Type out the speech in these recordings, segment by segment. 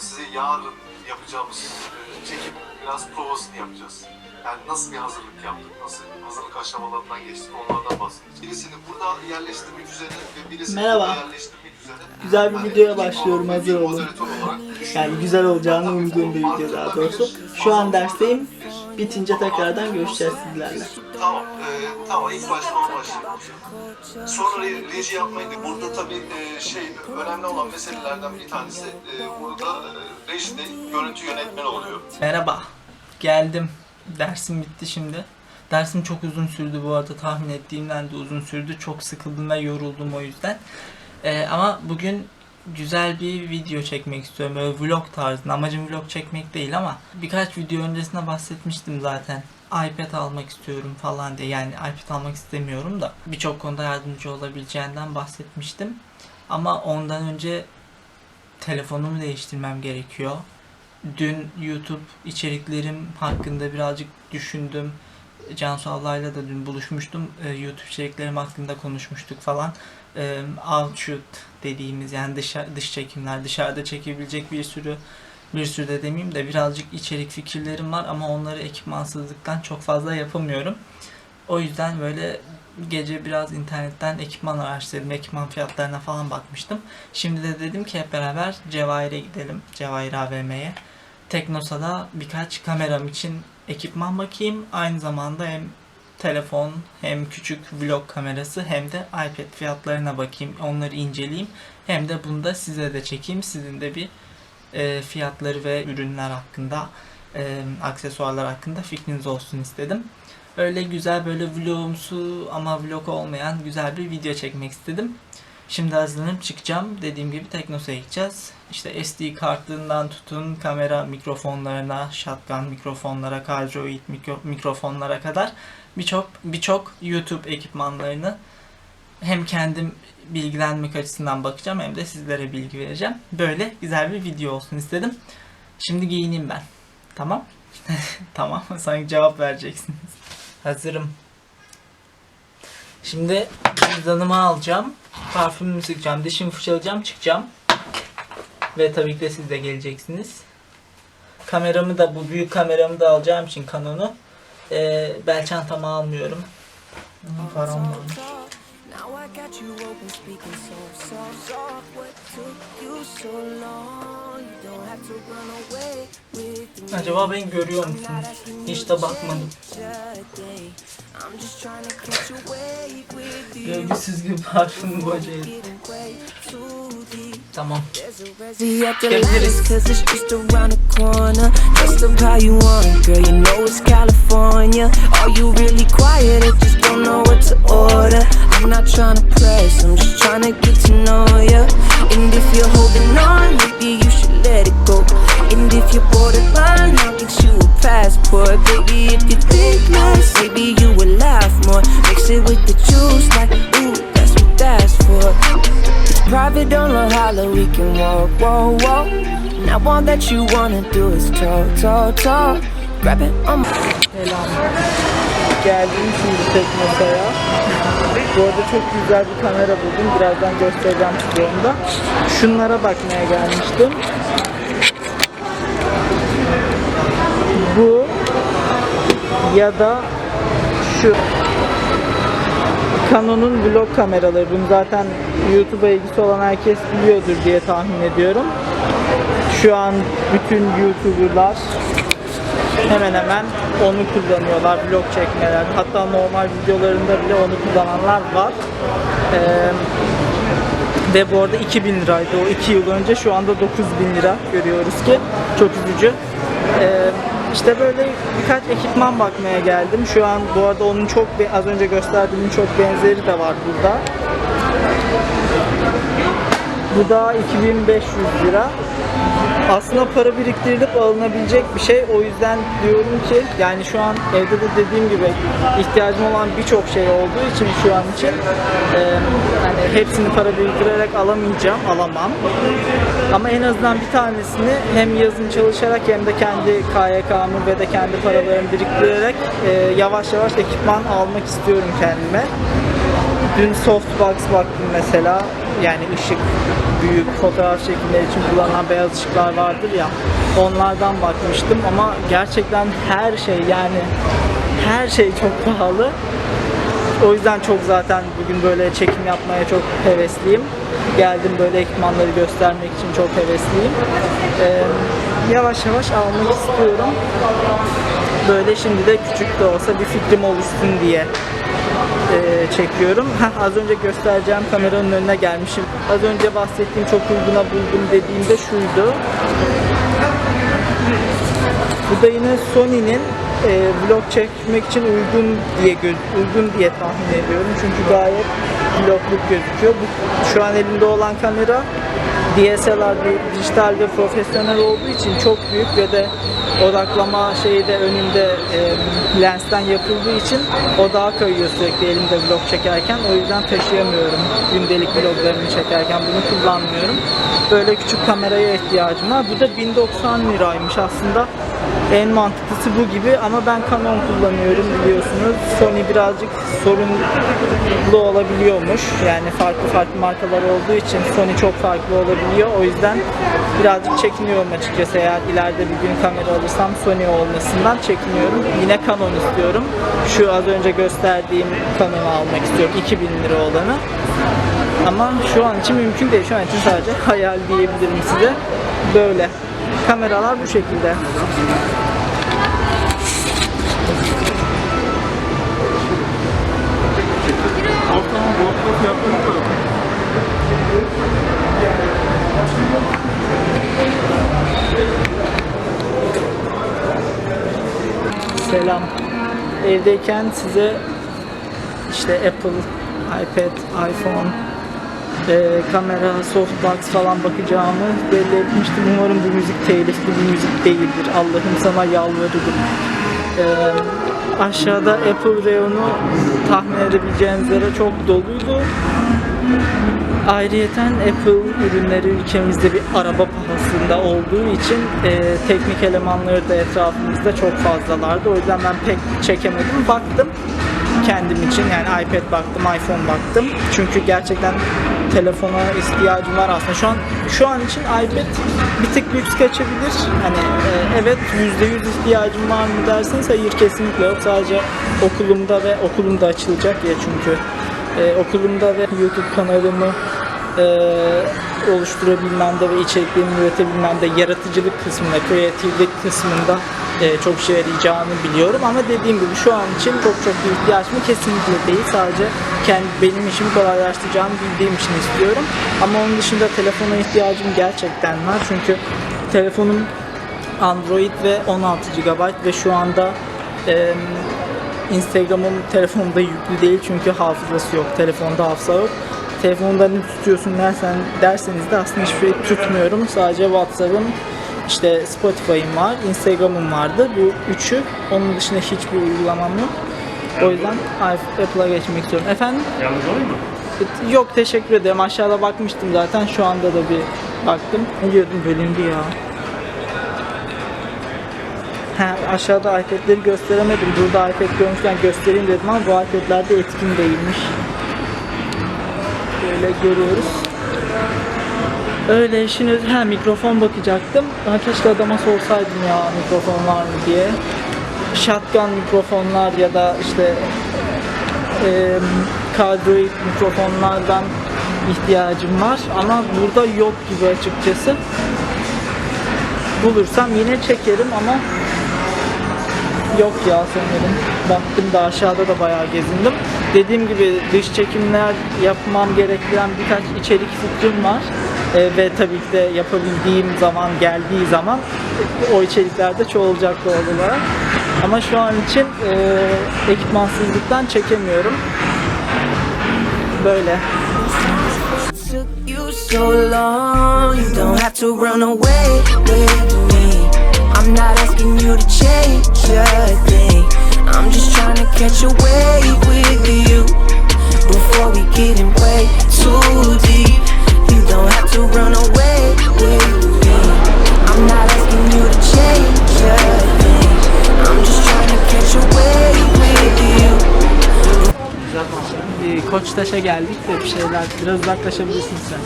Size yarın yapacağımız e, çekim biraz provasını yapacağız. Yani nasıl bir hazırlık yaptık, nasıl hazırlık aşamalarından geçtik onlardan bahsedeceğiz. Birisini burada yerleştirmek üzere ve birisini Merhaba. burada yerleştirmek üzere. Güzel bir videoya başlıyorum, hazır olun. Yani güzel olacağını umduğum bir video daha doğrusu. Şu an dersteyim. Bitince tekrardan görüşeceğiz sizlerle. Tamam, e, tamam ilk başta başlayalım. Sonra re- reji yapmayı da burada tabii e, şey önemli olan meselelerden bir tanesi e, burada e, rejide görüntü yönetmeni oluyor. Merhaba. Geldim. Dersim bitti şimdi. Dersim çok uzun sürdü bu arada tahmin ettiğimden de uzun sürdü. Çok sıkıldım ve yoruldum o yüzden. Ee, ama bugün güzel bir video çekmek istiyorum. Böyle vlog tarzında. Amacım vlog çekmek değil ama birkaç video öncesinde bahsetmiştim zaten. iPad almak istiyorum falan diye. Yani iPad almak istemiyorum da birçok konuda yardımcı olabileceğinden bahsetmiştim. Ama ondan önce telefonumu değiştirmem gerekiyor. Dün YouTube içeriklerim hakkında birazcık düşündüm. Cansu ablayla da dün buluşmuştum. Ee, YouTube içeriklerim hakkında konuşmuştuk falan. Ee, outshoot dediğimiz yani dış, dış çekimler, dışarıda çekebilecek bir sürü bir sürü de demeyeyim de birazcık içerik fikirlerim var ama onları ekipmansızlıktan çok fazla yapamıyorum. O yüzden böyle gece biraz internetten ekipman araştırdım. Ekipman fiyatlarına falan bakmıştım. Şimdi de dedim ki hep beraber Cevahir'e gidelim. Cevahir AVM'ye. Teknosa'da birkaç kameram için ekipman bakayım. Aynı zamanda hem telefon hem küçük vlog kamerası hem de iPad fiyatlarına bakayım. Onları inceleyeyim. Hem de bunu da size de çekeyim. Sizin de bir e, fiyatları ve ürünler hakkında e, aksesuarlar hakkında fikriniz olsun istedim. Öyle güzel böyle vlogumsu ama vlog olmayan güzel bir video çekmek istedim. Şimdi hazırlanıp çıkacağım. Dediğim gibi Teknosa'ya gideceğiz. İşte SD kartlarından tutun kamera mikrofonlarına, shotgun mikrofonlara, mikro, mikrofonlara kadar birçok birçok YouTube ekipmanlarını hem kendim bilgilenmek açısından bakacağım hem de sizlere bilgi vereceğim. Böyle güzel bir video olsun istedim. Şimdi giyineyim ben. Tamam? tamam. Sanki cevap vereceksiniz. Hazırım. Şimdi cüzdanımı alacağım. Parfümümü sıkacağım. Dişimi fırçalayacağım. Çıkacağım. Ve tabii ki de siz de geleceksiniz. Kameramı da bu büyük kameramı da alacağım için Canon'u. Ee, bel çantamı almıyorum. Param varmış. I got you open, speaking so soft, soft. What took you so long? You don't have to run away with me. Acaba beni görüyor musunuz? Hiç de bakmadım. Today, I'm just trying to catch a wave with you. Görgüsüz gibi parfüm bacayı. Getting way too deep. Tamam. There's the the how you you know you know? I'm not trying to press, I'm just trying to get to know you. And if you're holding on, maybe you should let it go. And if you're borderline, I'll get you a passport. Baby, if you think less, maybe you will laugh more. Mix it with the juice, like, ooh, that's what that's for. It's private, don't look holler, we can walk, walk, walk. Now all that you wanna do is talk, talk, talk. Grab it on my Selam. Geldim şimdi Teknosa'ya. Bu arada çok güzel bir kamera buldum. Birazdan göstereceğim size onu da. Şunlara bakmaya gelmiştim. Bu ya da şu Canon'un vlog kameraları. Bunu zaten YouTube'a ilgisi olan herkes biliyordur diye tahmin ediyorum. Şu an bütün YouTuber'lar hemen hemen onu kullanıyorlar vlog çekmeler. Hatta normal videolarında bile onu kullananlar var. Ee, ve bu arada 2000 liraydı o 2 yıl önce. Şu anda 9000 lira görüyoruz ki. Çok üzücü. Ee, işte böyle birkaç ekipman bakmaya geldim. Şu an bu arada onun çok az önce gösterdiğimin çok benzeri de var burada. Bu da 2500 lira. Aslında para biriktirilip alınabilecek bir şey. O yüzden diyorum ki yani şu an evde de dediğim gibi ihtiyacım olan birçok şey olduğu için şu an için e, hani hepsini para biriktirerek alamayacağım, alamam. Ama en azından bir tanesini hem yazın çalışarak hem de kendi KYK'mı ve de kendi paralarımı biriktirerek e, yavaş yavaş ekipman almak istiyorum kendime. Dün softbox baktım mesela yani ışık büyük fotoğraf çekimleri için kullanılan beyaz ışıklar vardır ya onlardan bakmıştım ama gerçekten her şey yani her şey çok pahalı. O yüzden çok zaten bugün böyle çekim yapmaya çok hevesliyim. Geldim böyle ekipmanları göstermek için çok hevesliyim. Ee, yavaş yavaş almak istiyorum. Böyle şimdi de küçük de olsa bir fikrim oluşsun diye e, çekiyorum. Heh, az önce göstereceğim kameranın önüne gelmişim. Az önce bahsettiğim çok uyguna buldum dediğimde şuydu. Bu da yine Sony'nin e, vlog çekmek için uygun diye uygun diye tahmin ediyorum. Çünkü gayet vlogluk gözüküyor. Bu, şu an elimde olan kamera DSLR di- dijital ve profesyonel olduğu için çok büyük ve de odaklama şeyi de önünde e, lensten yapıldığı için odağa kayıyor sürekli elimde vlog çekerken. O yüzden taşıyamıyorum. Gündelik vloglarımı çekerken bunu kullanmıyorum. Böyle küçük kameraya ihtiyacım var. Bu da 1090 liraymış aslında. En mantıklısı bu gibi ama ben Canon kullanıyorum biliyorsunuz. Sony birazcık sorunlu olabiliyormuş. Yani farklı farklı markalar olduğu için Sony çok farklı olabiliyor. O yüzden birazcık çekiniyorum açıkçası. Eğer ileride bir gün kamera alırsam Sony olmasından çekiniyorum. Yine Canon istiyorum. Şu az önce gösterdiğim Canon'u almak istiyorum. 2000 lira olanı. Ama şu an için mümkün değil. Şu an için sadece hayal diyebilirim size. Böyle. Kameralar bu şekilde. Selam. Evdeyken size işte Apple, iPad, iPhone, e, kamera, softbox falan bakacağımı belli etmiştim. Umarım bu müzik telifli bir müzik değildir. Allah'ım sana yalvarırım. E, aşağıda Apple reyonu tahmin edebileceğiniz üzere çok doluydu. Ayrıyeten Apple ürünleri ülkemizde bir araba pahasında olduğu için e, teknik elemanları da etrafımızda çok fazlalardı. O yüzden ben pek çekemedim. Baktım kendim için yani iPad baktım, iPhone baktım. Çünkü gerçekten telefona ihtiyacım var aslında. Şu an şu an için iPad bir tık lüks kaçabilir. Hani e, evet %100 ihtiyacım var mı derseniz hayır kesinlikle yok. Sadece okulumda ve okulumda açılacak ya çünkü e, okulumda ve YouTube kanalımı e, oluşturabilmemde ve içeriklerimi üretebilmemde yaratıcılık kısmında, kreatiflik kısmında e, çok işe yarayacağını biliyorum ama dediğim gibi şu an için çok çok bir ihtiyacım kesinlikle değil. Sadece kendi benim işimi kolaylaştıracağını bildiğim için istiyorum. Ama onun dışında telefona ihtiyacım gerçekten var. Çünkü telefonum Android ve 16 GB ve şu anda e, Instagram'ım telefonumda yüklü değil çünkü hafızası yok. Telefonda hafıza yok. Telefonda ne tutuyorsun dersen, derseniz de aslında hiçbir şey tutmuyorum. Sadece WhatsApp'ım, işte Spotify'ım var, Instagram'ım vardı. Bu üçü. Onun dışında hiçbir uygulamam yok. O yüzden Apple'a geçmek istiyorum. Efendim? Yalnız olayım mı? Yok teşekkür ederim. Aşağıda bakmıştım zaten. Şu anda da bir baktım. Ne diyordum bölündü ya. Ha, aşağıda iPad'leri gösteremedim. Burada iPad görmüşken göstereyim dedim ama bu iPad'ler de etkin değilmiş. Böyle görüyoruz. Öyle şimdi ha mikrofon bakacaktım. Ha, keşke adama sorsaydım ya mikrofon var mı diye. Shotgun mikrofonlar ya da işte e, kardioid mikrofonlardan ihtiyacım var ama burada yok gibi açıkçası. Bulursam yine çekerim ama yok ya sanırım. Baktım da aşağıda da bayağı gezindim. Dediğim gibi dış çekimler yapmam gerektiren birkaç içerik fikrim var. E, ve tabii ki de yapabildiğim zaman geldiği zaman o içeriklerde çoğalacak doğal olarak. Ama şu an için e, ekipmansızlıktan çekemiyorum. Böyle. I'm just trying to catch a wave with you before we get in way too deep. You don't have to run away with me. I'm not asking you to change a thing. I'm just trying to catch a with you. Koçtaş'a geldik de bir şeyler biraz uzaklaşabilirsin sen.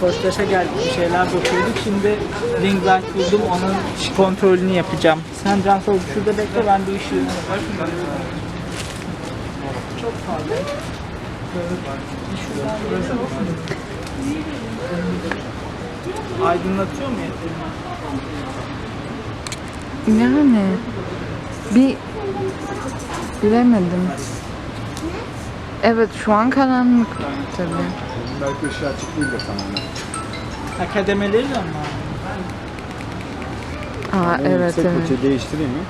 Koçtaş'a geldik bir şeyler bakıyorduk. Şimdi ring light buldum onun kontrolünü yapacağım. Sen Cansel şurada bekle ben bir ışığını Çok fazla. Şuradan. Aydınlatıyor mu yeterince? Yani bir bilemedim. Evet şu an karanlık tabii. Belki ışığı açık değil de tamamen. Ha kademeleri de mi? Aa evet yüksek evet. fırçayı değiştireyim mi?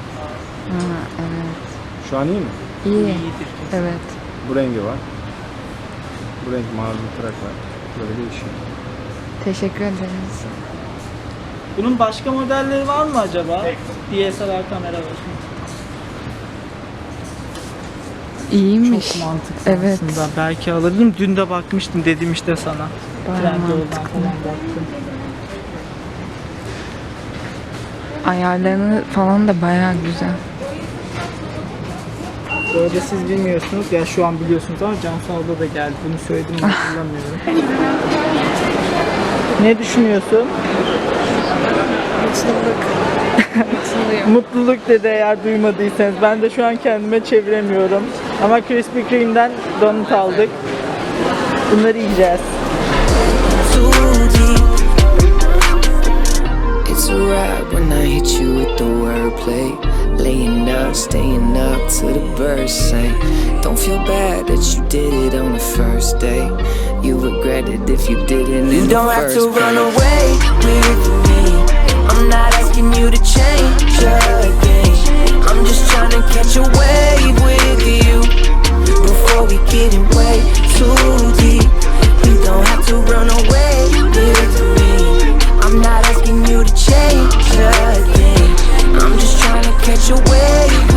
Ha, evet. Şu an iyi mi? İyi. İyidir kesin. Evet. Bu rengi var. Bu renk mavi bir trak var. Böyle değişiyor. Teşekkür ederiz. Bunun başka modelleri var mı acaba? DSLR kamera var. İyiymiş. Çok mantıklı Evet. aslında. Belki alırdım. Dün de bakmıştım dedim işte sana. Bayağı Trendyol'dan mantıklı. falan baktım. Ayarlarını falan da bayağı güzel. Böyle siz bilmiyorsunuz ya şu an biliyorsunuz ama Cansu'da da geldi. Bunu söyledim mi hatırlamıyorum. ne düşünüyorsun? Mutluluk. Mutluluk dedi eğer duymadıysanız. Ben de şu an kendime çeviremiyorum. Ama Krispy Kreme'den donut aldık. Bunları yiyeceğiz. When I hit you with the wordplay. Laying up, staying up to the birds sing. Don't feel bad that you did it on the first day. You regret it if you didn't. You don't have to run away with me. I'm not asking you to change again. I'm just trying to catch a wave with you before we get in way too deep. You don't have to run I'm not asking you to change a thing. I'm just trying to catch a wave.